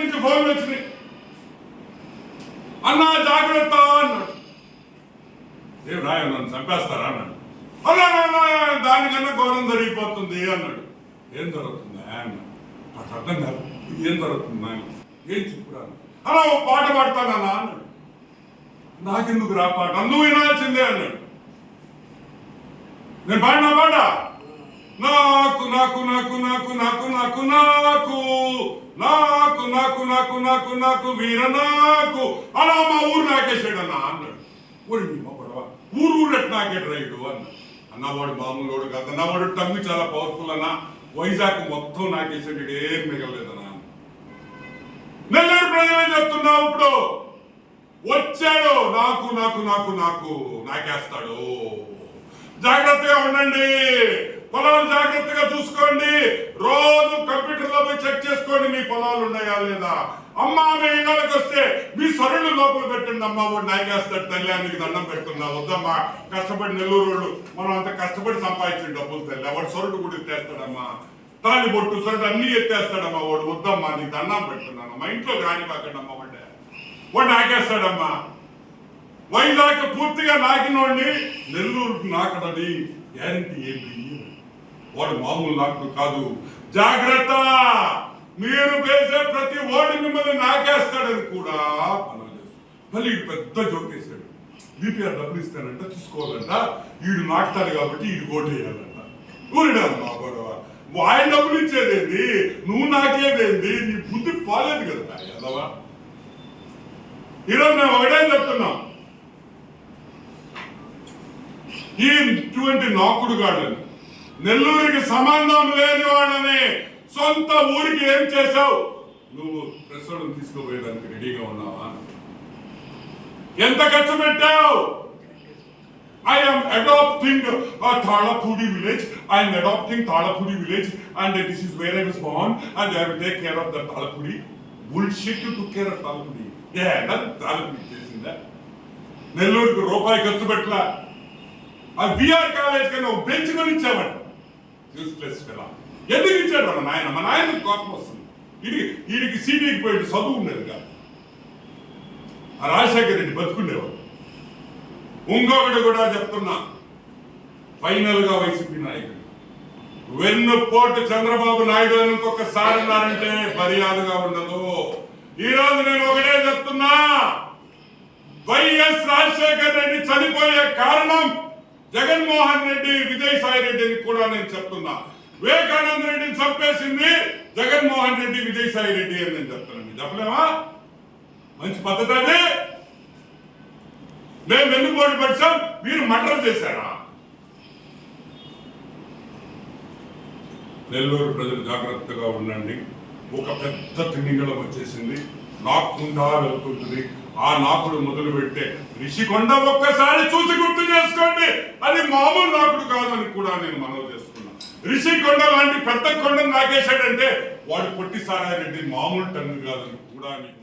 నుంచి ఫోన్లు వచ్చినాయి. అన్నా జాగ్రత్త అన్నాడు. ఏం రాయ నన్ను చంపేస్తారా అన్నాడు. అలా దానికన్నా ఘోరం జరిగిపోతుంది అన్నాడు. ఏం జరుగుతుందా అన్నాడు నాకు అర్థం కాదు. ఏం జరుగుతుందా ఏం చెప్పురాను అలా ఓ పాట పాడతానన్నా అన్నాడు. నాకెందుకు రా పాట? నువ్వు వినాల్సిందే అన్నాడు. నేను పాడినా పాట? నాకు నాకు నాకు నాకు నాకు నాకు నాకు నాకు నాకు నాకు వీర నాకు. అలా మా ఊరు నాకేసాడన్నా అన్నాడు. ఓడి మీ మా పడవ ఊరు ఊరు నాకే రైడు అన్న. అన్నవాడు మామూలు వాడు కాదు అన్నవాడు టంగు చాలా పవర్ఫుల్ అన్న. వైజాగ్ మొత్తం నాకేసాడు ఏం మిగలలేదన్నా. నెల్లూరు ప్రజలే చెప్తున్నావు ఇప్పుడు? వచ్చాడు. నాకు నాకు నాకు నాకు నాకేస్తాడు. జాగ్రత్తగా ఉండండి. పొలాలు జాగ్రత్తగా చూసుకోండి. రోజు కంప్యూటర్లో పోయి చెక్ చేసుకోండి మీ పొలాలు ఉన్నాయా లేదా. అమ్మా మీ ఇళ్ళకి వస్తే మీ సరుళ్ళు లోపల పెట్టండి అమ్మా వాడు నాయకేస్తాడు తల్లి అని దండం పెడుతున్నా వద్దమ్మా కష్టపడి నెల్లూరు వాళ్ళు మనం అంత కష్టపడి సంపాదించిన డబ్బులు తల్లి. వాడు సొరుడు కూడా ఎత్తేస్తాడమ్మా. తాళి బొట్టు సరుడు అన్ని ఎత్తేస్తాడమ్మా వాడు. వద్దమ్మా నీకు దండం పెడుతున్నాను మా ఇంట్లో రాని పాకండమ్మా వాడే. వాడు నాకేస్తాడమ్మా వైజాగ్ పూర్తిగా నాకినోడిని నెల్లూరు నాకడని గ్యారంటీ ఏంటి వాడు మామూలు నాకుడు కాదు. జాగ్రత్త! మీరు వేసే ప్రతి ఓడి మిమ్మల్ని నాకేస్తాడని కూడా మనం మళ్ళీ పెద్ద జోక్ వేసాడు బీపీఆర్ డబ్బులు ఇస్తానంట తీసుకోవాలంట వీడు నాకుతాడు కాబట్టి ఈడు ఓటేయాలంట. ఊరిడా మా గొడవ ఆయన డబ్బులు ఇచ్చేదేంది? నువ్వు నాకేదేంది? నీ బుద్ధి పోలేదు కదా ఎదవా ఈరోజు మేము ఒకటే చెప్తున్నాం. ఈ ఇటువంటి నాకుడు గాడని నెల్లూరుకి సంబంధం లేని వాళ్ళని సొంత ఊరికి ఏం చేశావు నువ్వు ప్రసవం తీసుకుపోయేదానికి రెడీగా ఉన్నావా ఎంత ఖర్చు పెట్టావు I am adopting a Thalapudi village. I am adopting Thalapudi village and this is where I was born and I will take care of the Thalapudi. Bullshit you took care of Thalapudi. Yeah, that Thalapudi చేసిందా నెల్లూరుకి రూపాయి ఖర్చు పెట్టలా ఆ VR college కన్నా ఒక bench కొని ఇచ్చామంట useless fella ఎందుకు ఇచ్చాడు మన నాయన? మా నాయన కోపం వస్తుంది. ఇది వీడికి సీడీకి పోయి చదువు ఉండేది కాదు. ఆ రాజశేఖర రెడ్డి బతుకుండేవాడు. ఇంకొకటి కూడా చెప్తున్నా. ఫైనల్గా వైసీపీ నాయకుడు. వెన్నుపోటు చంద్రబాబు నాయుడు అని ఇంకొకసారి అన్నారంటే మర్యాదగా ఉండదు. ఈరోజు నేను ఒకటే చెప్తున్నా. వైఎస్ రాజశేఖర్ రెడ్డి చనిపోయే కారణం జగన్మోహన్ రెడ్డి విజయసాయి రెడ్డిని కూడా నేను చెప్తున్నా. వివేకానంద రెడ్డిని చంపేసింది జగన్మోహన్ రెడ్డి విజయసాయి రెడ్డి అని నేను చెప్తున్నాను చెప్పలేమా మంచి పద్ధతి అది. మేము వెన్నుపోటు పడిచాం మీరు మటర్ చేశారా? నెల్లూరు ప్రజలు జాగ్రత్తగా ఉండండి. ఒక పెద్ద తిమింగళం వచ్చేసింది. నాకుండా వెళ్తుంటుంది. ఆ నాకుడు మొదలు పెడితే రిషికొండ ఒక్కసారి చూసి గుర్తు చేసుకోండి అది మామూలు నాకుడు కాదని కూడా నేను మనవి చేస్తున్నాను రిషికొండ లాంటి పెద్ద కొండను నాకేశాడంటే వాడు పొట్టి సారారెడ్డి మామూలు టన్ను కాదని కూడా నీకు